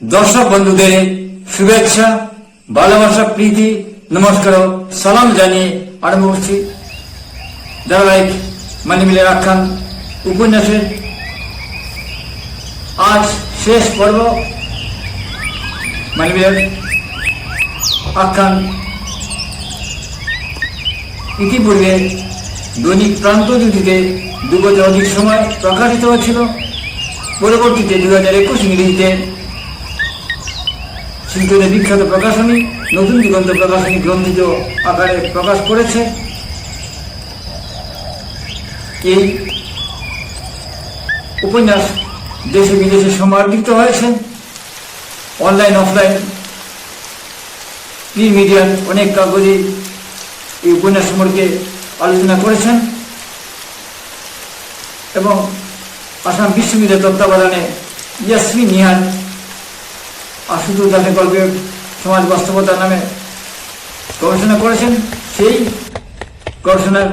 দর্শক বন্ধুদের শুভেচ্ছা, ভালোবাসা, প্রীতি, নমস্কার সালাম জানিয়ে আরম্ভ করছি। ধারাবাহিক মানিমিলের আখ্যান উপন্যাসের আজ শেষ পর্ব মানিমিলের আখ্যান। ইতিপূর্বে দৈনিক প্রান্ত জুটিতে দু বছর অধিক সময় প্রকাশিত হয়েছিল। পরবর্তীতে দু হাজার একুশ ইংরেজিতে শিল্পীদের বিখ্যাত প্রকাশনী, নতুন দিগন্ত প্রকাশনী গ্রন্থিত আকারে প্রকাশ করেছে। এই উপন্যাস দেশে বিদেশে সমাদৃত হয়েছে। অনলাইন, অফলাইন প্রিন্ট মিডিয়ার অনেক কাগজে এই উপন্যাস সম্পর্কে আলোচনা করেছেন এবং আসাম বিশ্ববিদ্যালয়ের তত্ত্বাবধানে ইয়াসমি নিহান আশুতোষ দাসের গল্পের সমাজ বাস্তবতা নামে গবেষণা করেছেন, সেই গবেষণার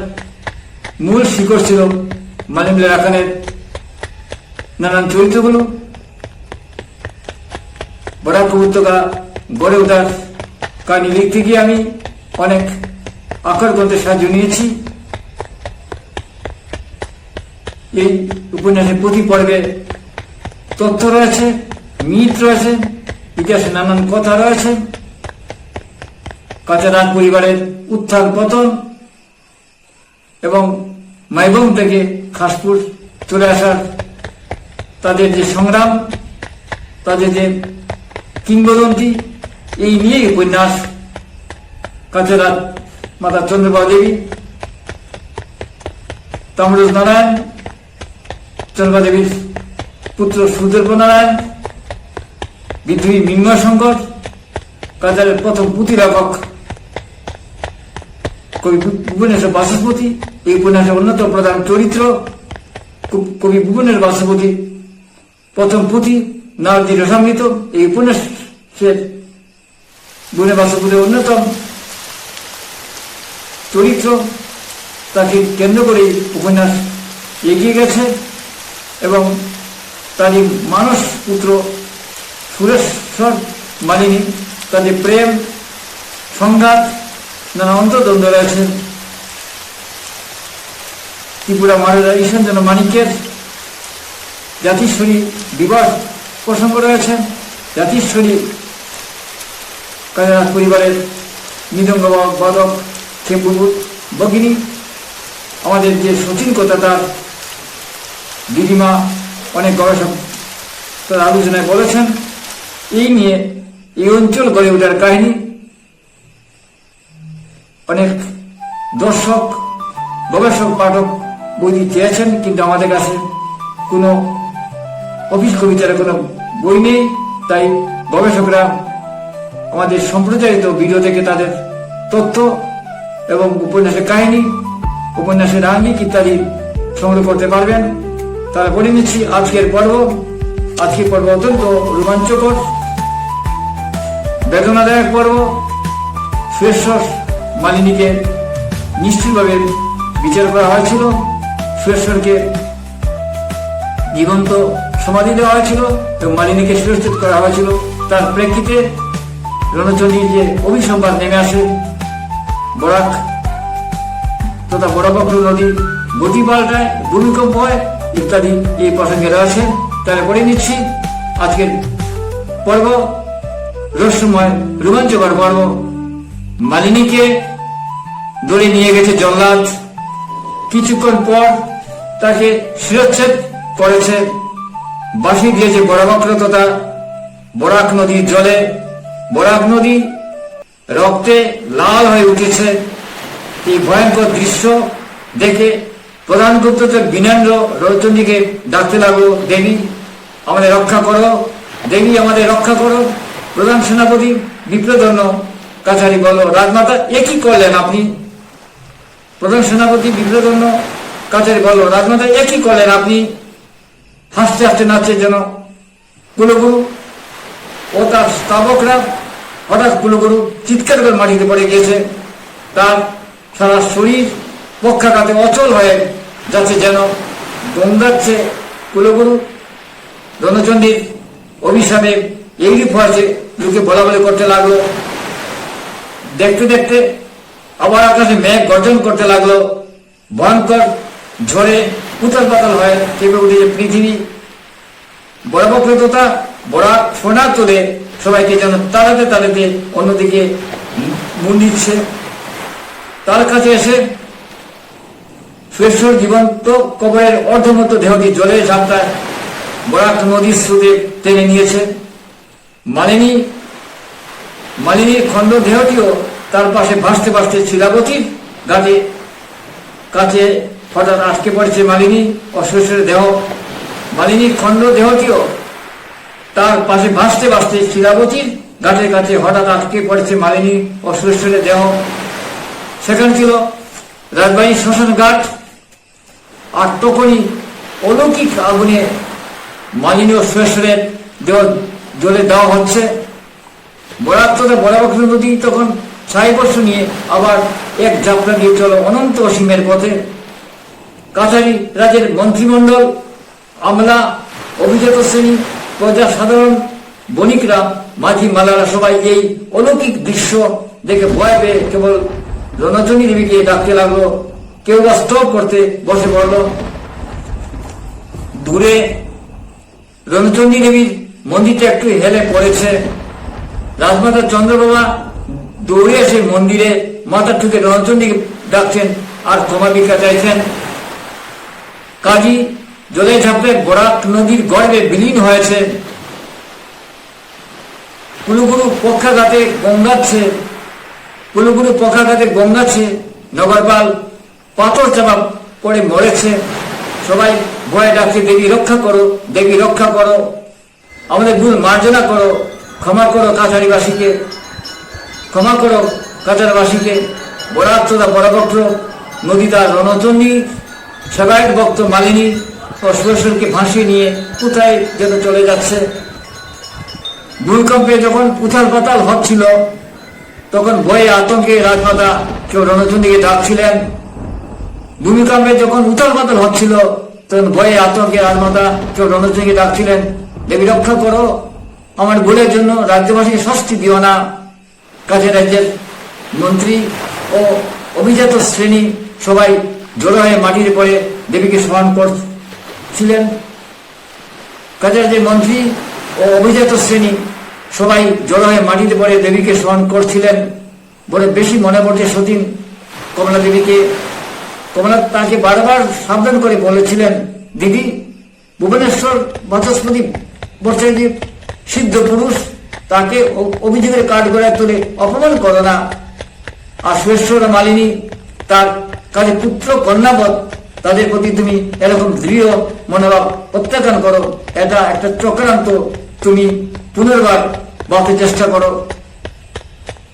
মূল শিকড় ছিল মালিমুল্লাহ রাখানের নানান চরিত্রগুলো। বরাক উপত্যকা গড়ে ওঠার কাহিনী লিখতে গিয়ে আমি অনেক আকার গ্রন্থের সাহায্য নিয়েছি। এই উপন্যাসের প্রতি পর্বে তথ্য রয়েছে, মিথ রয়েছে ইতিহাসে নানান কথা রয়েছে। কাঁচা রাজ পরিবারের উত্থান পতন এবং মাইবং থেকে খাসপুর চলে আসার তাদের যে সংগ্রাম, তাদের যে কিংবদন্তি, এই নিয়েই উপন্যাস কাঁচারাত মাতা চন্দ্রবাবু দেবী তামরুজ নারায়ণ চন্দ্রবা দেবীর পুত্র সুদর্ভ নারায়ণ বিদ্রোহী মিন্ময় শঙ্কর কাজারের প্রথম পুঁথিরাপক কবি ভুবনেশ্বর বাসস্পতি এই উপন্যাসের অন্যতম প্রধান চরিত্র কবি ভুবনের বাসপতি, প্রথম পুঁথি নারদী রসামৃত, এই উপন্যাসের ভুবনের বাসপতির অন্যতম চরিত্র, তাকে কেন্দ্র করে উপন্যাস এগিয়ে গেছে এবং তারই মানস পুত্র সুরেশ্বর মালিনী তাদের প্রেম, সংঘাত, নানা অন্তর্দ্বন্দ্ব রয়েছে। ত্রিপুরা মহারাজা ঈশ্বরচন্দ্র মানিকের জাতিশ্বরী বিবাহ প্রসঙ্গ রয়েছে। জাতিশ্বরী কাজরাজ পরিবারের মৃদঙ্গ বাদক খেপুর ভগিনী, আমাদের যে সচিন কথা তার দিদিমা, অনেক গবেষক তার আলোচনায় বলেছেন। এই নিয়ে এই অঞ্চল গড়ে ওঠার কাহিনী। অনেক দর্শক, গবেষক, পাঠক বইটি চেয়েছেন কিন্তু আমাদের কাছে কোনো অফিস কবিতার কোনো বই নেই। তাই গবেষকরা আমাদের সম্প্রচারিত ভিডিও থেকে তাদের তথ্য এবং উপন্যাসের কাহিনী, উপন্যাসের আঙ্গিক ইত্যাদি সংগ্রহ করতে পারবেন। তারা বলে নিচ্ছি আজকের পর্ব। আজকের পর্ব অত্যন্ত রোমাঞ্চকর। বেদনাদায়ক পর্ব সুরেশ্বর মালিনীকে নিশ্চিতভাবে বিচার করা হয়েছিল। সুরেশ্বরকে জীবন্ত সমাধি দেওয়া হয়েছিল এবং মালিনীকে সুরক্ষিত করা হয়েছিল। তার প্রেক্ষিতে রণচণ্ডীর যে অভিসংবাদ নেমে আসে, বরাক তথা বড়বক্র নদী গতি পাল্টায়, ভূমিকম্প হয় ইত্যাদি এই প্রসঙ্গে রয়েছে। তারা করে নিচ্ছি। আজকের পর্ব রহস্যময় রোমাঞ্চকর পর্ব মালিনীকে দড়ি নিয়ে গেছে জল্লাদ। কিছুক্ষণ পর তাকে শিরচ্ছেদ করেছে। বাসি দিয়েছে বরাবক্র তথা বরাক নদীর জলে। বরাক নদী রক্তে লাল হয়ে উঠেছে। এই ভয়ঙ্কর দৃশ্য দেখে প্রধান গুপ্তচর বিনেন্দ্র রৌচন্ডীকে ডাকতে লাগল, দেবী, আমাদের রক্ষা করো। দেবী, আমাদের রক্ষা করো। প্রধান সেনাপতি বিপ্রদন্য কাছারি বলল রাজমাতা একই করলেন আপনি? প্রধান সেনাপতি বিপ্রদন্য কাছারি বলল রাজমাতা, এ কি করলেন আপনি? হাসতে হাসতে নাচছে যেন। কুলগুরু ও তার স্তাবকরা হঠাৎ কুলগুরু চিৎকার করে মাটিতে পড়ে গিয়েছে। তার সারা শরীর পক্ষাঘাতে অচল হয়ে যাচ্ছে যেন। গঙ্গাচ্ছে কুলগুরু রণচণ্ডীর অভিশাপে এগুলি হয়েছে। লোকে বলা বলে করতে লাগল। দেখতে দেখতে আবার আকাশে মেঘ গর্জন করতে লাগল। ভয়ঙ্কর ঝড়ে উতাল পাতাল হয় কেঁপে উঠেছে পৃথিবী। বড় বক্রতা বড় সোনা তুলে সবাইকে যেন তাড়াতে তাড়াতে অন্যদিকে মন দিচ্ছে। তার কাছে এসে সুরেশ্বর জীবন্ত কবরের অর্ধমত দেহটি জলের ঝাপটায় বরাক নদীর স্রোতে টেনে নিয়েছে। মালিনী, মালিনীর খণ্ড দেহটিও তার পাশে ভাসতে ভাসতে শিলাবতীর গাছে, কাছে হঠাৎ আটকে পড়েছে মালিনী অশ্বরের দেহ। মালিনীর খণ্ড দেহটিও তার পাশে ভাসতে ভাসতে শিলাবতীর গাছের কাছে হঠাৎ আটকে পড়েছে মালিনী অশ্বরের দেহ। সেখানে ছিল রাজবাড়ি শ্মশান ঘাট আর তখনই অলৌকিক আগুনে মালিনী ও সুরেশ্বরের দেহ জ্বলে দেওয়া হচ্ছে। বরাক তথা বরাবক্র নদী তখন সাহিবর্ষ নিয়ে আবার এক যাত্রা নিয়ে চলো অনন্ত অসীমের পথে। কাছারি রাজ্যের মন্ত্রিমণ্ডল, আমলা, অভিজাত শ্রেণি প্রজা সাধারণ বণিকরা, মাঝি মালারা সবাই এই অলৌকিক দৃশ্য দেখে ভয় পেয়ে কেবল রণচনী দেবীকে ডাকতে লাগল। কেউ বা স্তব করতে বসে পড়ল। দূরে রণচন্ডী দেবীর মন্দিরটা একটু হেলে পড়েছে। রাজমাতা চন্দ্রবাবা দৌড়ে এসে মন্দিরে মাথা ঠুকে রণচন্ডীকে ডাকছেন আর ক্ষমা ভিক্ষা চাইছেন। কাজী জলে ঝাপড়ে বরাক নদীর গর্ভে বিলীন হয়েছে। কুলুকুলু পক্ষাঘাতে গঙ্গাচ্ছে কুলুকুলু পক্ষাঘাতে গঙ্গাচ্ছে নগরপাল পাথর চাপা পড়ে মরেছে। সবাই ভয়ে ডাকছে, দেবী রক্ষা করো, দেবী রক্ষা করো। আমাদের ভুল মার্জনা করো, ক্ষমা করো কাছারিবাসীকে, ক্ষমা করো কাছারবাসীকে তথা বরাবক্র নদীতা রণচণ্ডী, সেবায়ত ভক্ত মালিনী ও সুরেশ্বরকে ভাসিয়ে নিয়ে কোথায় যেন চলে যাচ্ছে। ভূমিকম্পে যখন উথাল পাতাল হচ্ছিল, তখন ভয়ে আতঙ্কে রাজমাতা কেউ রণচণ্ডীকে ডাকছিলেন। ভূমিকম্পে যখন উথাল পাতাল হচ্ছিল, তখন ভয়ে আতঙ্কে রাজমাতা কেউ রণচণ্ডীকে ডাকছিলেন। দেবী রক্ষা করো। আমার ভুলের জন্য রাজ্যবাসীকে শাস্তি দিও না। কাছে রাজ্যের মন্ত্রী ও অভিজাত শ্রেণি সবাই জড়ো হয়ে মাটির পরে দেবীকে স্মরণ করছিলেন। কাজের রাজ্যের মন্ত্রী ও অভিজাত শ্রেণি সবাই জড়ো হয়ে মাটিতে পড়ে দেবীকে স্মরণ করছিলেন বলে বেশি মনে পড়ছে সতীন। কমলা দেবীকে কমলা তাকে বারবার সাবধান করে বলেছিলেন, দিদি, ভুবনেশ্বর বাচস্পতি বর্ষের যে সিদ্ধ পুরুষ তাকে অভিযোগের কাঠ গড়ায় তুলে অপমান করো না। আর ও মালিনী, তার কাজে পুত্র কন্যাবধ, তাদের প্রতি তুমি এরকম দৃঢ় মনোভাব প্রত্যাখ্যান করো। এটা একটা চক্রান্ত। তুমি পুনর্বার বাঁধতে চেষ্টা করো।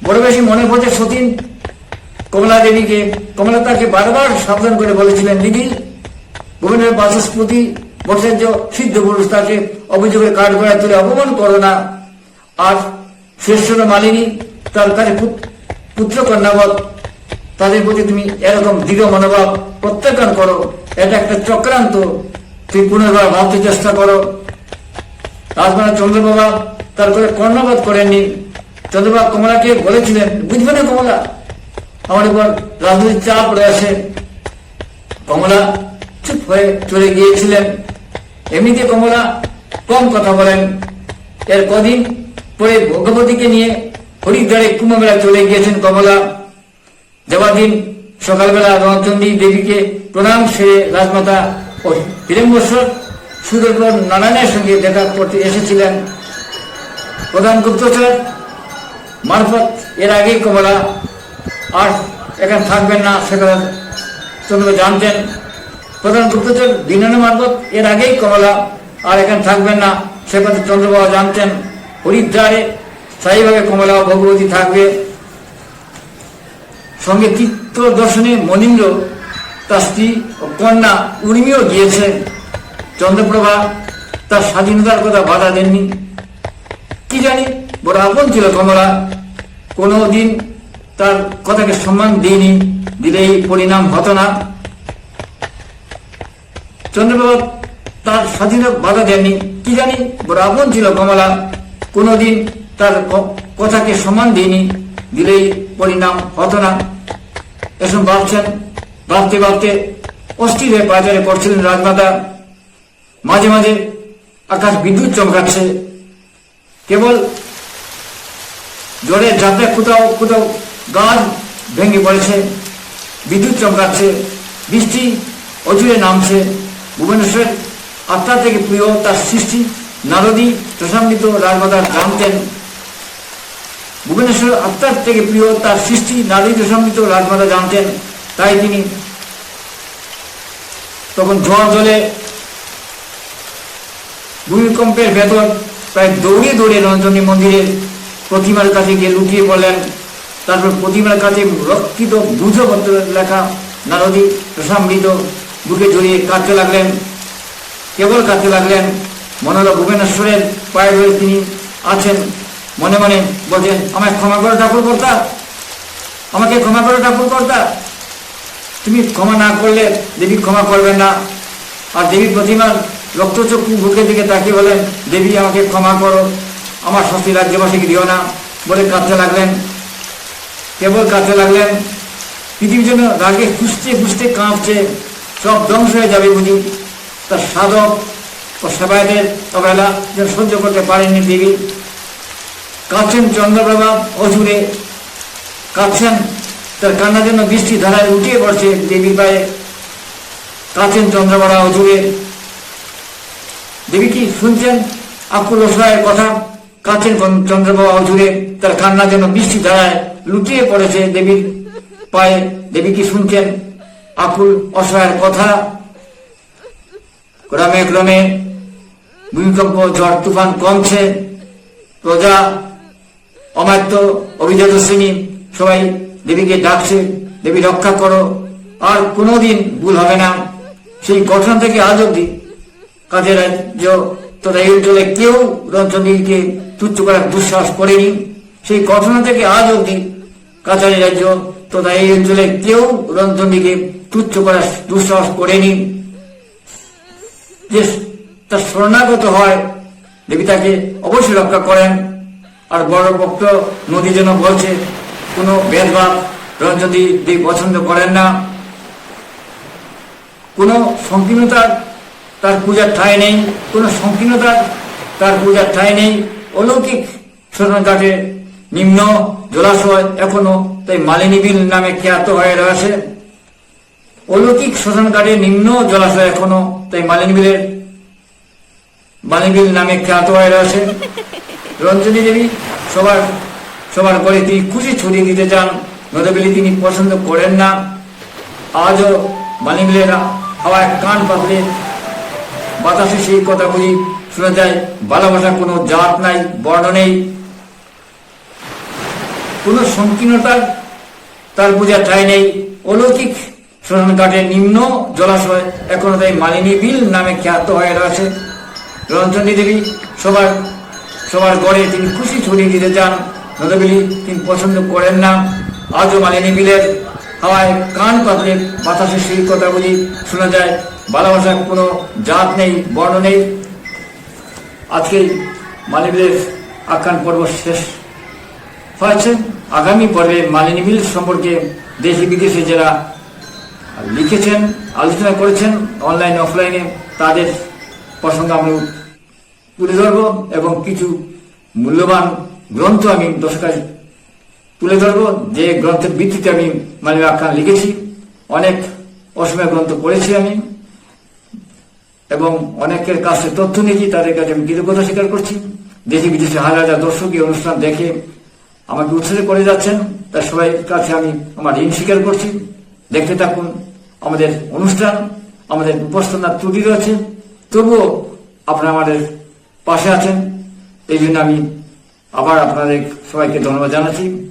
বড় বেশি মনে পড়ছে সতীন। কমলা দেবীকে কমলা তাকে বারবার সাবধান করে বলেছিলেন দিদি ভুবনের বাচস্পতি বর্ষের সিদ্ধ পুরুষ তাকে অভিযোগের কাঠ গড়ায় তুলে অপমান করো না। আর শ্রেষ্ঠ মালিনী, তার কাছে পুত্র কন্যাবধ তাদের প্রতি তুমি এরকম দৃঢ় মনোভাব প্রত্যাখ্যান করো। এটা একটা চক্রান্ত। তুমি পুনর্বার ভাবতে চেষ্টা করো। রাজমাতা চন্দ্রবাবা তারপরে কর্ণপাত করেননি। চন্দ্রবাবা কমলাকে বলেছিলেন, বুঝবে না কমলা, আমার উপর রাজনৈতিক চাপ রয়েছে। কমলা চুপ হয়ে চলে গিয়েছিলেন। এমনিতে কমলা কম কথা বলেন। এর কদিন পরে ভগবতীকে নিয়ে হরিদ্বারে কুম্ভমেলা চলে গিয়েছেন কমলা। যাবার দিন সকালবেলা রণচন্ডী দেবীকে প্রণাম সেরে রাজমাতা ও হিরেম্বশ্বর সুদর্শন নারায়ণের সঙ্গে দেখা করতে এসেছিলেন। প্রধান গুপ্তচর, মারফত, এর আগেই কমলা, আর এখানে থাকবেন না সেটা চন্দ্র জানতেন প্রধান গুপ্তচর বিনয় মারফত এর আগেই কমলা আর এখানে থাকবেন না। সে কথা চন্দ্রবাবু জানতেন। হরিদ্বারে স্থায়ীভাবে কমলা ভগবতী থাকবে। সঙ্গে তীর্থ দর্শনে মনীন্দ্র, তার স্ত্রী ও কন্যা উর্মিও গিয়েছে। চন্দ্রপ্রভা তার স্বাধীনতার কথা বাধা দেননি। কি জানি, বড় আপন ছিল কমলা। কোনো দিন তার কথাকে সম্মান দিইনি। দিলেই পরিণাম হতো না। চন্দ্রপ্রভা তার স্বাধীনতা বাধা দেননি। কি জানি? আপন ছিল কমলা। কোনোদিন তার কথাকে সম্মান দিইনি। দিলেই পরিণাম হতো না। এসব ভাবছেন, ভাবতে ভাবতে অস্থির হয়ে বাজারে পড়ছিলেন রাজমাতা। মাঝে মাঝে আকাশ বিদ্যুৎ চমকাচ্ছে। কেবল জোরে যাতে কোথাও কোথাও গাছ ভেঙে পড়েছে। বিদ্যুৎ চমকাচ্ছে। বৃষ্টি অজুরে নামছে। ভুবনেশ্বর আত্মা থেকে প্রিয় তার সৃষ্টি, নারদী, প্রশান্বিত রাজমাতা জানতেন। ভুবনেশ্বর আত্মার থেকে প্রিয় তার সৃষ্টি নারী প্রশান্বিত রাজমাতা জানতেন। তাই তিনি তখন ঝড় জলে ভূমিকম্পের ভেতর প্রায় দৌড়ে দৌড়ে রঞ্জনী মন্দিরের প্রতিমার কাছে গিয়ে লুকিয়ে পড়লেন। তারপর প্রতিমার কাছে রক্ষিত বুঝপত্র লেখা নারদী প্রসামৃত বুকে জড়িয়ে কাঁদতে লাগলেন, কেবল কাঁদতে লাগলেন মনোরা ভুবনেশ্বরের পায়ে ধরে তিনি আছেন। মনে মনে বলছেন, আমায় ক্ষমা করে ঠাকুর কর্তা, আমাকে ক্ষমা করে ঠাকুর কর্তা। তুমি ক্ষমা না করলে দেবী ক্ষমা করবেন না। আর দেবীর প্রতিমার রক্তচক্ষু বুকের দিকে তাকিয়ে বলেন, দেবী আমাকে ক্ষমা করো, আমার শাস্তি রাজ্যবাসীকে দিও না বলে কাঁদতে লাগলেন। কেবল কাঁদতে লাগলেন, পৃথিবীর জন্য রাগে ফুসতে ফুসতে কাঁপছে। সব ধ্বংস হয়ে যাবে বুঝি। তার সাধক ও সেবায়তের অবহেলা যেন সহ্য করতে পারেননি দেবী। কাঁদছেন চন্দ্রপ্রভা অজুরে কাঁদছেন, তার কান্নার জন্য বৃষ্টি ধারায় উঠিয়ে পড়ছে দেবীর পায়ে। কাঁদছেন চন্দ্রবড়া অজুরে দেবী কি শুনছেন আকুল অসহায়ের কথা? কাঁদছেন চন্দ্রপ্রভা অজুরে তার কান্নার জন্য বৃষ্টি ধারায় লুটিয়ে পড়েছে দেবীর পায়ে। দেবী কি শুনছেন? আকুল অসহায়ের কথা। ক্রমে ক্রমে ভূমিকম্প, ঝড়, তুফান কমছে। প্রজা, অমাত্য, অভিজাত শ্রেণি সবাই দেবীকে ডাকছে, দেবী রক্ষা করো। আর কোনোদিন ভুল হবে না। সেই গঠন থেকে আজ অব্দি কাজের রাজ্য তথা এই অঞ্চলে কেউ রঞ্চনীকে তুচ্ছ করার দুঃসাহস করেনি। সেই ঘটনা থেকে আজ অব্দি কাছারি রাজ্য তথা এই অঞ্চলে কেউ রঞ্চনীকে তুচ্ছ করার দুঃসাহস করে করেনি যে তার শরণাগত হয়, দেবী তাকে অবশ্যই রক্ষা করেন। আর বড় ভক্ত নদী যেন বলছে, কোনো ভেদভাব রঞ্জনী দেবী পছন্দ করেন না। কোনো সংকীর্ণতার তার পূজার ঠাঁই নেই, কোনো সংকীর্ণতার তার পূজার ঠাঁই নেই। অলৌকিক ঘাটে নিম্ন জলাশয় এখনও তাই মালিনী বিল নামে খ্যাত হয়ে রয়েছে। অলৌকিক শ্মশানঘাটে নিম্ন জলাশয় এখনও তাই মালিনী বিলের, মালিনী বিল নামে খ্যাত হয়ে রয়েছে। রঞ্জনী দেবী সবার সবার করে তিনি খুশি ছড়িয়ে দিতে চান। নদবেলি তিনি পছন্দ করেন না। আজও মালিমিলের হাওয়ায় কান পাতলে বাতাসে সেই কথাগুলি শোনা যায়। ভালোবাসা কোনো জাত নাই, বর্ণ নেই। কোনো সংকীর্ণতার, তার পূজার ঠাই নেই। অলৌকিক শ্মশানঘাটের নিম্ন জলাশয় এখনও তাই মালিনী বিল নামে খ্যাত হয়ে রয়েছে। রঞ্জনী দেবী, সবার সবার গড়ে তিনি খুশি ছড়িয়ে দিতে চান। নদবিলি তিনি পছন্দ করেন না। আজও মালিনী বিলের হাওয়ায় কান পাতলে বাতাসে সেই কথা বুঝি শোনা যায়। ভালোবাসার কোনো জাত নেই, বর্ণ নেই। আজকে মালিনী বিলের আখ্যান পর্ব শেষ হয়েছে। আগামী পর্বে মালিনী বিল সম্পর্কে দেশে বিদেশে যারা লিখেছেন, আলোচনা করেছেন অনলাইনে অফলাইনে তাদের প্রসঙ্গে আমরা তুলে ধরব এবং কিছু মূল্যবান গ্রন্থ আমি দর্শকের তুলে ধরব। যে গ্রন্থের ভিত্তিতে আমি মালিক আখ্যান লিখেছি, অনেক অসময় গ্রন্থ পড়েছি আমি এবং অনেকের কাছে তথ্য নিয়েছি, তাদের কাছে আমি কৃতজ্ঞতা স্বীকার করছি। দেশে বিদেশে হাজার হাজার দর্শক এই অনুষ্ঠান দেখে আমাকে উৎসাহিত করে যাচ্ছেন তার সবাই কাছে আমি আমার ঋণ স্বীকার করছি। দেখতে থাকুন আমাদের অনুষ্ঠান, আমাদের উপস্থানার ত্রুটি রয়েছে। তবুও আপনারা আমাদের পাশে আছেন। এই জন্য আমি আবার আপনাদের সবাইকে ধন্যবাদ জানাচ্ছি।